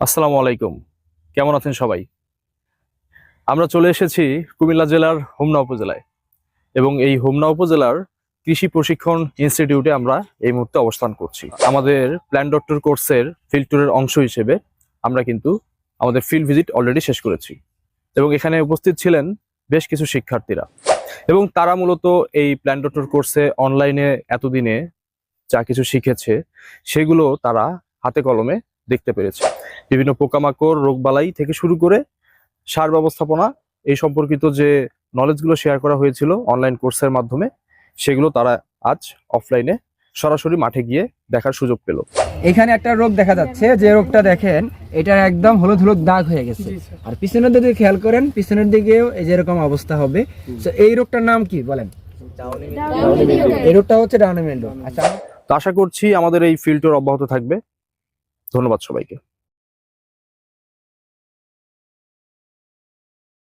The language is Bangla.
আসসালামু আলাইকুম। কেমন আছেন সবাই? আমরা চলে এসেছি কুমিল্লা জেলার হোমনা উপজেলায় এবং এই হোমনা উপজেলার কৃষি প্রশিক্ষণ ইনস্টিটিউটে আমরা এই মুহূর্তে অবস্থান করছি। আমাদের প্ল্যান ডক্টর কোর্সের ফিল্ড ট্যুরের অংশ হিসেবে আমরা কিন্তু আমাদের ফিল্ড ভিজিট অলরেডি শেষ করেছি এবং এখানে উপস্থিত ছিলেন বেশ কিছু শিক্ষার্থীরা এবং তারা মূলত এই প্ল্যান ডক্টর কোর্সে অনলাইনে এতদিনে যা কিছু শিখেছে সেগুলো তারা হাতে কলমে দেখতে পেরেছে। বিভিন্ন পোকামাকড় রোগবালাই থেকে শুরু করে সার ব্যবস্থাপনা এই সম্পর্কিত যে নলেজগুলো শেয়ার করা হয়েছিল অনলাইন কোর্সের মাধ্যমে সেগুলো তারা আজ অফলাইনে সরাসরি মাঠে গিয়ে দেখার সুযোগ পেল। এখানে একটা রোগ দেখা যাচ্ছে যে রোগটা দেখেন এটা একদম হলুদ হলুদ দাগ হয়ে গেছে। আর পিছনের দিকে খেয়াল করেন পিছনের দিকেও এই যেরকম অবস্থা হবে। তো এই রোগটার নাম কি বলেন? এই রোগটা হচ্ছে ডাউনিমেন্ডো আচ্ছা তো আশা করছি আমাদের এই ফিল্টার অব্যাহত থাকবে। ধন্যবাদ সবাইকে।